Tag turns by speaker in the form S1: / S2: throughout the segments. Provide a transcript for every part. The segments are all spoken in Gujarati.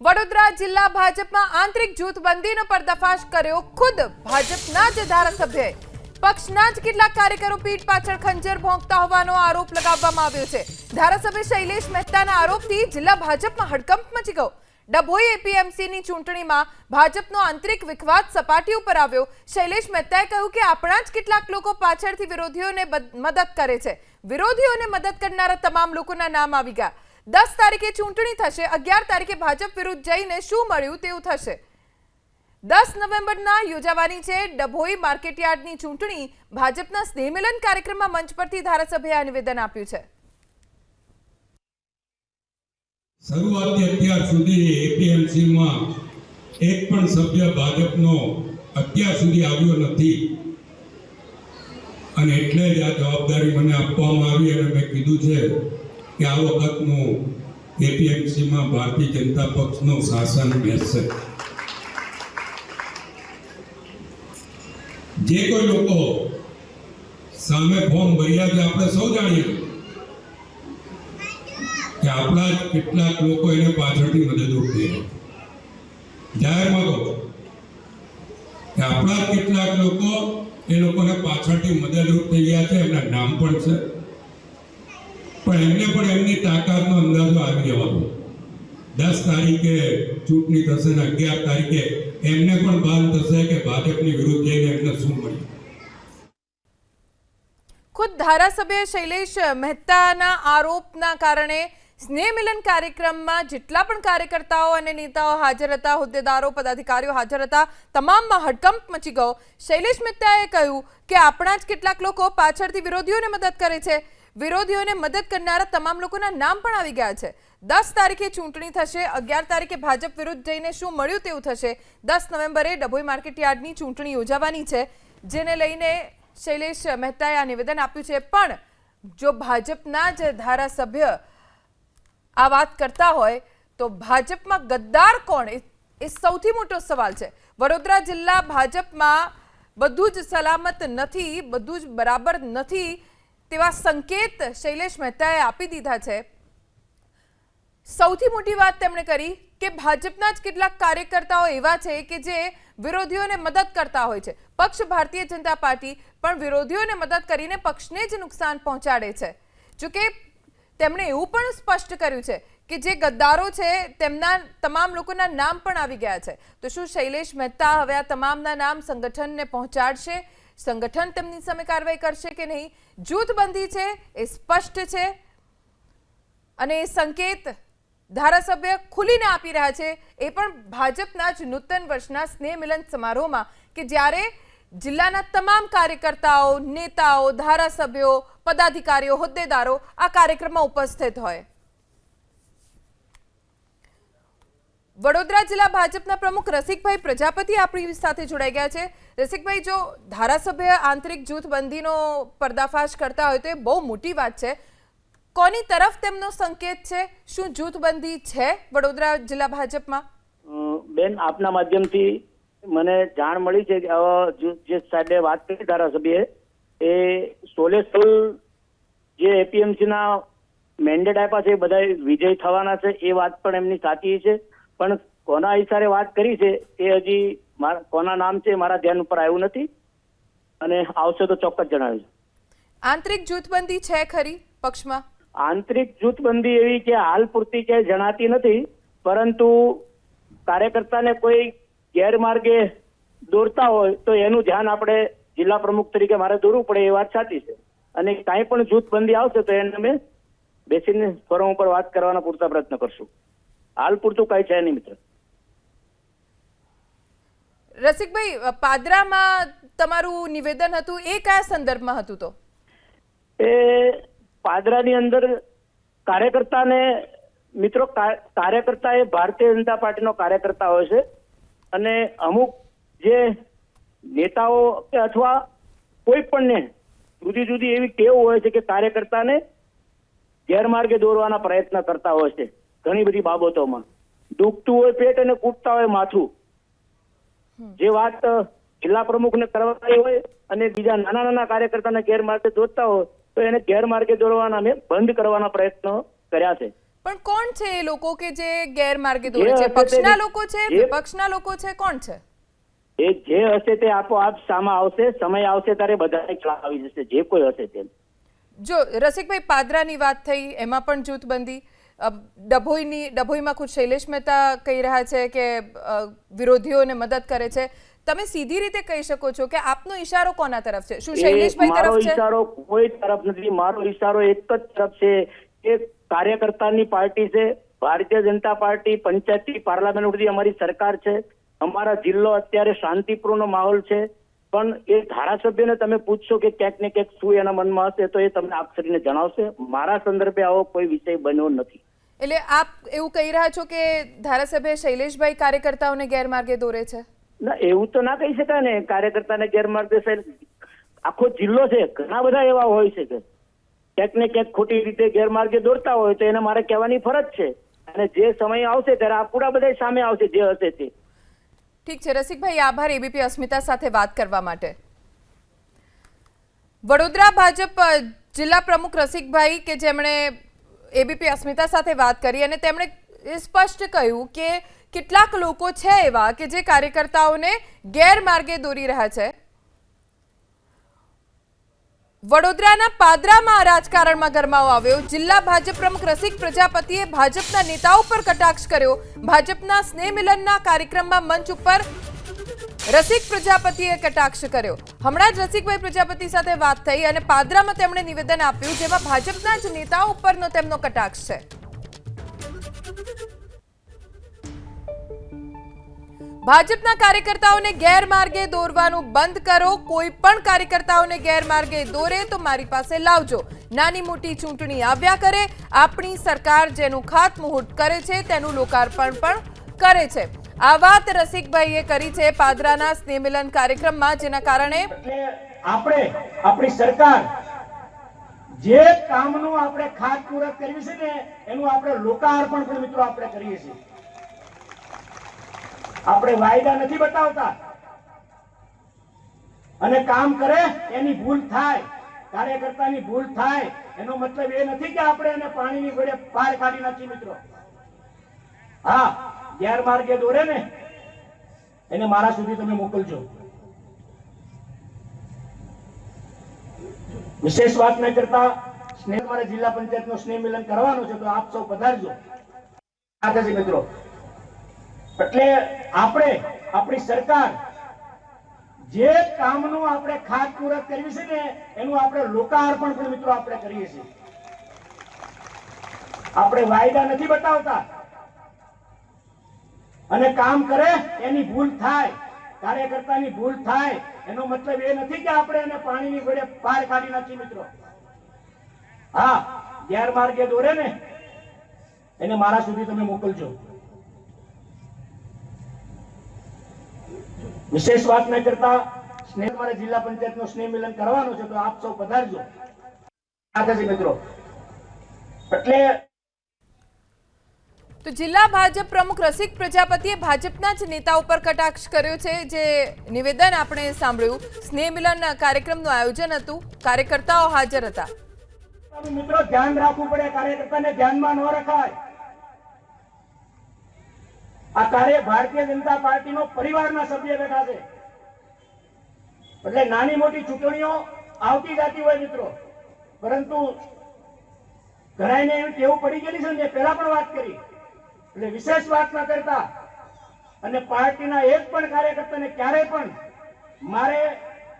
S1: વડોદરા જિલ્લા ભાજપમાં આંતરિક જૂથબંધીનો પર્દાફાશ કર્યો ખુદ ભાજપના જ ધારાસભ્યએ પક્ષના જ કેટલાક કાર્યકરો પીઠ પાછળ ખંજર ભોંકતા હોવાનો આરોપ લગાવવામાં આવ્યો છે. ધારાસભ્ય શૈલેષ મહેતાના આરોપથી જિલ્લા ભાજપમાં હડકંપ મચી ગયો. ડભોઈ એપીએમસીની ચૂંટણીમાં ભાજપનો આંતરિક વિખવાદ સપાટી ઉપર આવ્યો. શૈલેષ મહેતાએ કહ્યું કે આપણા જ કેટલાક લોકો પાછળથી વિરોધીઓને મદદ કરે છે. વિરોધીઓને મદદ કરનારા તમામ લોકોના નામ આવી ગયા. દસ તારીખે ચૂંટણી થશે, અગિયાર તારીખે ભાજપ વિરુદ્ધ જઈને શું મળ્યું તેવું થશે. દસ નવેમ્બરના યોજાવાની છે ડભોઈ માર્કેટયાર્ડની ચૂંટણી. ભાજપના સ્નેહમિલન કાર્યક્રમમાં મંચ પરથી ધારાસભ્યએ આ નિવેદન આપ્યું છે.
S2: શરૂઆતથી અત્યાર સુધી એપીએમસીમાં એક પણ સભ્ય ભાજપનો અત્યાર સુધી આવ્યો નથી. અને એટલે જ આ જવાબદારી મને આપવામાં આવી અને મેં કીધું છે કે આ વખતનું એપીએમસીમાં ભારતીય જનતા પક્ષનું શાસન બેસશે. જે કોઈ લોકો સામે ફોર્મ ભર્યા છે, આપણે સૌ જાણીએ કે આપણા જ કેટલાક લોકો એને પાછળથી મદદરૂપ થઈ છે. જાહેરમાં કહો કે આપણા કેટલાક લોકો એ લોકોને પાછળથી મદદરૂપ થઈ ગયા છે, એમના નામ પણ છે. પણ એમને પણ એમની તાકાતનો અંદાજો આવી જવાનો. દસ તારીખે ચૂંટણી થશે ને અગિયાર તારીખે એમને પણ ભાન થશે કે ભાજપની વિરુદ્ધ જઈને એમને શું મળ્યું?
S1: ખુદ ધારાસભ્ય શૈલેષ મહેતાના આરોપના કારણે સ્નેહ મિલન કાર્યક્રમમાં જેટલા પણ કાર્યકર્તાઓ અને નેતાઓ હાજર હતા, હોદ્દેદારો, પદાધિકારીઓ હાજર હતા, તમામમાં હડકંપ મચી ગયો. શૈલેષ મહેતાએ કહ્યું કે આપણા જ કેટલાક લોકો પાછળથી વિરોધીઓને મદદ કરે છે. વિરોધીઓને મદદ કરનારા તમામ લોકોના નામ પણ આવી ગયા છે. દસ તારીખે ચૂંટણી થશે, અગિયાર તારીખે ભાજપ વિરુદ્ધ જઈને શું મળ્યું તેવું થશે? દસ નવેમ્બરે ડભોઈ માર્કેટ યાર્ડની ચૂંટણી યોજાવાની છે, જેને લઈને શૈલેષ મહેતાએ આ નિવેદન આપ્યું છે. પણ જો ભાજપના જ ધારાસભ્ય આ વાત કરતા હોય, તો ભાજપમાં ગદ્દાર કોણ? એ સૌથી મોટો સવાલ છે. વડોદરા જિલ્લા ભાજપમાં બધું જ સલામત નથી, બધું જ બરાબર નથી. તેવા સંકેત શૈલેષ મહેતાએ આપી દીધા છે. સૌથી મોટી વાત તેમણે કરી કે ભાજપના જ કેટલાક કાર્યકર્તાઓ એવા છે કે જે વિરોધીઓને મદદ કરતા હોય છે. પક્ષ ભારતીય જનતા પાર્ટી પણ વિરોધીઓને મદદ કરીને પક્ષને જ નુકસાન પહોંચાડે છે. જોકે તેમણે એવું પણ સ્પષ્ટ કર્યું છે કે જે ગદ્દારો છે તેમના તમામ લોકોના નામ પણ આવી ગયા છે. તો શું શૈલેષ મહેતા હવે આ તમામના નામ સંગઠનને પહોંચાડશે? સંગઠન તેમની સામે કાર્યવાહી કરશે કે નહીં? જૂથબંધી છે, એ સ્પષ્ટ છે. અને એ સંકેત ધારાસભ્ય ખુલીને આપી રહ્યા છે. એ પણ ભાજપના જ નૂતન વર્ષના સ્નેહ મિલન સમારોહમાં કે જ્યારે જિલ્લાના તમામ કાર્યકર્તાઓ, નેતાઓ, ધારાસભ્યો, પદાધિકારીઓ, હોદ્દેદારો આ કાર્યક્રમમાં ઉપસ્થિત હોય. વડોદરા જિલ્લા ભાજપના પ્રમુખ રસિકભાઈ પ્રજાપતિ આપણી સાથે જોડાઈ ગયા છે. રસિકભાઈ, જો ધારાસભ્ય આંતરિક જૂથબંધીનો પર્દાફાશ કરતા હોય તો એ બહુ મોટી વાત છે. કોની તરફ તેમનો સંકેત છે? શું જૂથબંધી છે વડોદરા જિલ્લા ભાજપમાં?
S3: બેન, આપના માધ્યમથી મને જાણ મળી છે કે જે સાહેબે વાત કરી ધારાસભ્યએ, એ સોલેસુલ જે એપીએમસી ના મેન્ડેટ આપ્યા છે, એ બધા વિજય થવાના છે, એ વાત પણ એમની સાચી છે. પણ કોના ઈશારે વાત કરી છે એ હજી કોના નામ છે મારા ધ્યાન ઉપર આવ્યું નથી. અને આવશે તો ચોક્કસ જણાવીશ.
S1: આંતરિક જૂથબંધી છે ખરી પક્ષમાં?
S3: આંતરિક જૂથબંધી એવી કે હાલ પૂરતી ક્યાંય જણાતી નથી પરંતુ કાર્યકર્તાને કોઈ ગેરમાર્ગે દોરતા હોય તો એનું ધ્યાન આપણે જિલ્લા પ્રમુખ તરીકે મારે દોરવું પડે એ વાત સાચી છે. અને કાંઈ પણ જૂથબંધી આવશે તો એને અમે બેસીને ફોરમ ઉપર વાત કરવાના પૂરતા પ્રયત્ન કરશું. હાલ પૂરતું કાંઈ છે નહીં મિત્ર.
S1: રસિકભાઈ પાદરામાં તમારું નિવેદન હતું એ કયા સંદર્ભમાં હતું તો?
S3: એ પાદરાની અંદર કાર્યકર્તાને મિત્રો કાર્યકર્તા એ ભારતીય જનતા પાર્ટીનો કાર્યકર્તા હોય છે. અને અમુક જે નેતાઓ કે અથવા કોઈ પણને જુદી જુદી એવી ટેવ હોય છે કે કાર્યકર્તાને ગેરમાર્ગે દોરવાના પ્રયત્ન કરતા હોય છે. ઘણી બધી બાબતોમાં. દુખતું હોય પેટ અને કૂટતા હોય માથું. જે વાત જિલ્લા પ્રમુખને કરવાની હોય અને બીજા નાના નાના કાર્યકર્તાને ગેરમાર્ગે દોરતા હોય તો એને ગેરમાર્ગે દોરવાના અમે બંધ કરવાના પ્રયત્નો કર્યા છે.
S1: પણ કોણ છે એ લોકો કે જે ગેરમાર્ગે દોરે છે? પક્ષના લોકો છે? વિપક્ષના લોકો છે કોણ છે?
S3: એ જે હશે તે આપોઆપ સામા આવશે સમય આવશે ત્યારે બધાને ખ્યાલ આવી જશે જે કોઈ હશે તે
S1: જો રસિકભાઈ પાદરાની વાત થઈ એમાં પણ જૂથબંધી ડભોઈની ડભોઈમાં ખુદ શૈલેષ મહેતા કહી રહ્યા છે કે વિરોધીઓને મદદ કરે છે. તમે સીધી રીતે કહી શકો છો કે આપનો ઈશારો કોના તરફ છે? શું શૈલેષભાઈ તરફ છે?
S3: ઈશારો કોઈ તરફ નથી. મારો ઈશારો એક જ તરફ છે. કે કાર્યકર્તાની પાર્ટી છે. ભારતીય જનતા પાર્ટી પંચાયતી પાર્લામેન્ટ સુધી અમારી સરકાર છે. અમારા જિલ્લો અત્યારે શાંતિપૂર્ણ માહોલ છે. પણ એ ધારાસભ્યને તમે પૂછશો કે ક્યાંક ને ક્યાંક શું એના મનમાં હશે તો એ તમને આપ કરીને જણાવશે. મારા સંદર્ભે આવો કોઈ વિષય બન્યો નથી.
S1: એટલે આપ એવું કહી રહ્યા છો કે ધારાસભ્ય શૈલેષભાઈ કાર્યકર્તાઓને ગેરમાર્ગે દોરે છે?
S3: ના એવું તો ના કહી શકાય ને. કાર્યકર્તાને ગેરમાર્ગે આખો જિલ્લો છે. ઘણા બધા એવા હોય છે કે ક્યાંક ને ક્યાંક ખોટી રીતે ગેરમાર્ગે દોરતા હોય તો એને મારે કહેવાની ફરજ છે. અને જે સમય આવશે ત્યારે આ પૂરા બધા સામે આવશે જે હશે તે.
S1: ઠીક છે. રસિકભાઈ આભાર એબીપી અસ્મિતા સાથે વાત કરવા માટે. વડોદરા ભાજપ જિલ્લા પ્રમુખ રસિકભાઈ કે જેમણે એબીપી અસ્મિતા સાથે વાત કરી અને તેમણે સ્પષ્ટ કહ્યું કે કેટલાક લોકો છે એવા કે જે કાર્યકર્તાઓને ગેરમાર્ગે દોરી રહ્યા છે. વડોદરાના પાદરામાં રાજકારણમાં ગરમાવો આવ્યો. જિલ્લા ભાજપ પ્રમુખ રસિક પ્રજાપતિએ ભાજપના નેતાઓ પર કટાક્ષ કર્યો. ભાજપના સ્નેહ મિલનના કાર્યક્રમમાં મંચ ઉપર રસિક પ્રજાપતિએ કટાક્ષ કર્યો. હમણાં જ રસિકભાઈ પ્રજાપતિ સાથે વાત થઈ અને પાદરામાં તેમણે નિવેદન આપ્યું, જેમાં ભાજપના જ નેતાઓ ઉપરનો તેમનો કટાક્ષ છે. ભાજપના કાર્યકર્તાઓને ગેરમાર્ગે દોરવાનું બંધ કરો, કોઈ પણ કાર્યકર્તાઓને ગેરમાર્ગે દોરે તો મારી પાસે લાવજો. નાની મોટી ચૂંટણી આવ્યા કરે, આપણી સરકાર જેનું ખાતમુહૂર્ત કરે છે, તેનું લોકાર્પણ પણ કરે છે. આ વાત રસિકભાઈએ કરી છે પાદરાના સ્નેહમિલન કાર્યક્રમમાં, જેના કારણે
S4: આપણે, આપણી સરકાર જે કામનું આપણે ખાતમુહૂર્ત કરીએ છીએ ને, એનું આપણે લોકાર્પણ પણ મિત્રો આપણે કરીએ છીએ. આપણે વાયદા નથી બતાવતા. અને કામ કરે એની ભૂલ થાય, કાર્યકર્તાની ભૂલ થાય, એનો મતલબ એ નથી કે આપણે એને પાણીની ગોળે પાર કાઢી નાખીએ મિત્રો. હા ગેરમાર્ગે દોરે ને, એને મારા સુધી તમે મોકલજો. વિશેષ વાત ન કરતા, સ્નેહ મારે જિલ્લા પંચાયત નો સ્નેહ મિલન કરવાનું છે, તો આપ સૌ પધારજો. સાથે મિત્રો. એટલે આપણે, આપણી સરકાર જે કામનું આપણે ખાતમુહૂર્ત કરીએ છીએ ને, એનું આપણે લોકાર્પણ પણ મિત્રો આપણે કરીએ છીએ. આપણે વાયદા નથી બતાવતા. અને કામ કરે, એની ભૂલ થાય, કાર્યકર્તાની ભૂલ થાય, એનો મતલબ એ નથી કે આપણે એને પાણીની ગોળે પાર કાઢી નાખીએ મિત્રો. હા ગેરમાર્ગે દોરે ને, એને મારા સુધી તમે મોકલજો. વિશેષ વાત ન કરતા, સ્નેહ મારે જિલ્લા પંચાયત નો સ્નેહ મિલન કરવાનું છે, તો આપ સૌ પધારજો. સાથે મિત્રો. એટલે
S1: તો જિલ્લા ભાજપ પ્રમુખ રસિક પ્રજાપતિએ ભાજપના જ નેતાઓ પર કટાક્ષ કર્યો છે, જે નિવેદન આપણે સાંભળ્યું. સ્નેહ મિલન કાર્યક્રમનું આયોજન હતું. કાર્યકર્તાઓ હાજર હતા.
S4: મિત્રો, ધ્યાન રાખવું પડે. કાર્યકર્તાને ધ્યાનમાં ન રખાય. આ કાર્ય ભારતીય જનતા પાર્ટીનો પરિવારના સભ્ય બેઠા છે. એટલે નાની મોટી ચૂંટણીઓ આવતી જાતી હોય મિત્રો. પરંતુ ઘણાને એવી ટેવ પડી ગયેલી છે ને પહેલા પણ વાત કરી. એટલે વિશેષ વાત ન કરતા. અને પાર્ટીના એક પણ કાર્યકર્તાને ક્યારે પણ મારે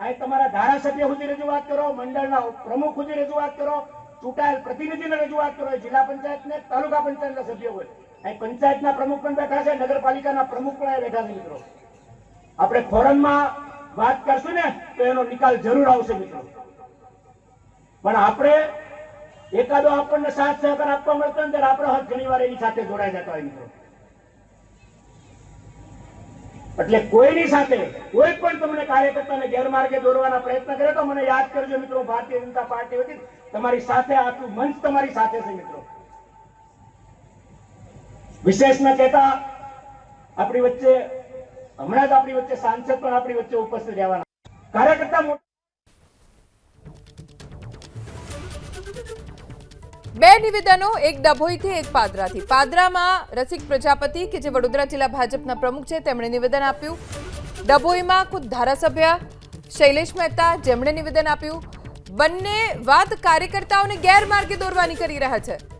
S4: અહીં તમારા ધારાસભ્ય સુધી રજૂઆત કરો, મંડળના પ્રમુખ સુધી રજૂઆત કરો, ચૂંટાયેલ પ્રતિનિધિને રજૂઆત કરો જિલ્લા પંચાયત ને તાલુકા પંચાયતના સભ્યો હોય. અહીં પંચાયતના પ્રમુખ પણ બેઠા છે, નગરપાલિકાના પ્રમુખ પણ બેઠા છે મિત્રો. આપણે ફોરમમાં વાત કરશું ને, તો એનો નિકાલ જરૂર આવશે મિત્રો. પણ આપણે એકાદો આપણને સાથ સહકાર આપવા મળતો ને ત્યારે આપણો ઘણી વાર એની સાથે જોડાઈ જતા હોય મિત્રો. એટલે કોઈની સાથે કોઈ પણ તમને કાર્યકર્તાને ગેરમાર્ગે દોરવાના પ્રયત્ન કરે તો મને યાદ કરજો મિત્રો, ભારતીય જનતા પાર્ટી વતી તમારી સાથે આટલું મંચ તમારી સાથે છે મિત્રો. વિશેષ ન કહેતા, આપણી વચ્ચે હમણાં જ આપણી વચ્ચે સાંસદ પણ આપણી વચ્ચે ઉપસ્થિત રહેવાના. કાર્યકર્તા
S1: બે નિવેદનો, એક ડભોઈથી, એક પાદરાથી. પાદરામાં રસિક પ્રજાપતિ કે જે વડોદરા જિલ્લા ભાજપના પ્રમુખ છે, તેમણે નિવેદન આપ્યું. ડભોઈમાં ખુદ ધારાસભ્ય શૈલેષ મહેતા, જેમણે નિવેદન આપ્યું. બંને વાત કાર્યકર્તાઓને ગેરમાર્ગે દોરવાની કરી રહ્યા છે.